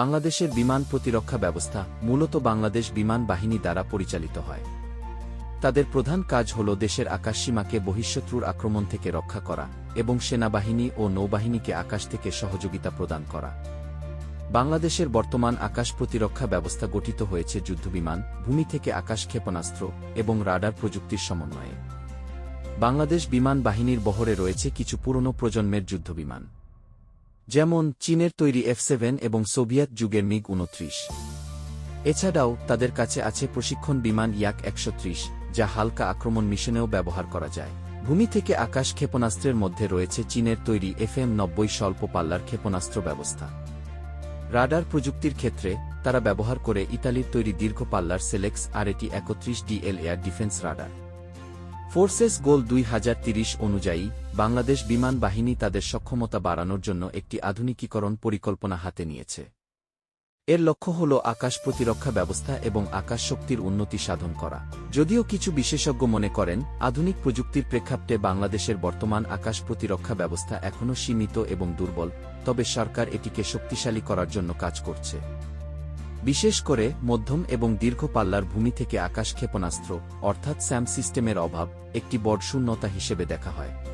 বাংলাদেশের বিমান প্রতিরক্ষা ব্যবস্থা মূলত বাংলাদেশ বিমান বাহিনী দ্বারা পরিচালিত হয়। তাদের প্রধান কাজ হল দেশের আকাশসীমাকে বহিঃশত্রুর আক্রমণ থেকে রক্ষা করা এবং সেনাবাহিনী ও নৌবাহিনীকে আকাশ থেকে সহযোগিতা প্রদান করা। বাংলাদেশের বর্তমান আকাশ প্রতিরক্ষা ব্যবস্থা গঠিত হয়েছে যুদ্ধবিমান, ভূমি থেকে আকাশ ক্ষেপণাস্ত্র এবং রাডার প্রযুক্তির সমন্বয়ে। বাংলাদেশ বিমান বাহিনীর বহরে রয়েছে কিছু পুরনো প্রজন্মের যুদ্ধবিমান। যেমন চীনের তৈরি এফ সেভেন এবং সোভিয়েত যুগের মিগ উনত্রিশ এছাড়াও তাদের কাছে আছে প্রশিক্ষণ বিমান ইয়াক একশো যা হালকা আক্রমণ মিশনেও ব্যবহার করা যায়। ভূমি থেকে আকাশ ক্ষেপণাস্ত্রের মধ্যে রয়েছে চীনের তৈরি এফএম নব্বই স্বল্প পাল্লার ক্ষেপণাস্ত্র ব্যবস্থা। রাডার প্রযুক্তির ক্ষেত্রে, তারা ব্যবহার করে ইতালির তৈরি দীর্ঘ পাল্লার সেলেক্স আর এটি একত্রিশ DL air defence radar. Forces goal দুই অনুযায়ী, বাংলাদেশ বিমান বাহিনী তাদের সক্ষমতা বাড়ানোর জন্য একটি আধুনিকীকরণ পরিকল্পনা হাতে নিয়েছে। এর লক্ষ্য হল আকাশ প্রতিরক্ষা ব্যবস্থা এবং আকাশ শক্তির উন্নতি সাধন করা। যদিও কিছু বিশেষজ্ঞ মনে করেন, আধুনিক প্রযুক্তির প্রেক্ষাপটে বাংলাদেশের বর্তমান আকাশ প্রতিরক্ষা ব্যবস্থা এখনও সীমিত এবং দুর্বল, তবে সরকার এটিকে শক্তিশালী করার জন্য কাজ করছে। বিশেষ করে মধ্যম এবং দীর্ঘ পাল্লার ভূমি থেকে আকাশ ক্ষেপণাস্ত্র, অর্থাৎ স্যাম সিস্টেমের অভাব, একটি বড় শূন্যতা হিসেবে দেখা হয়।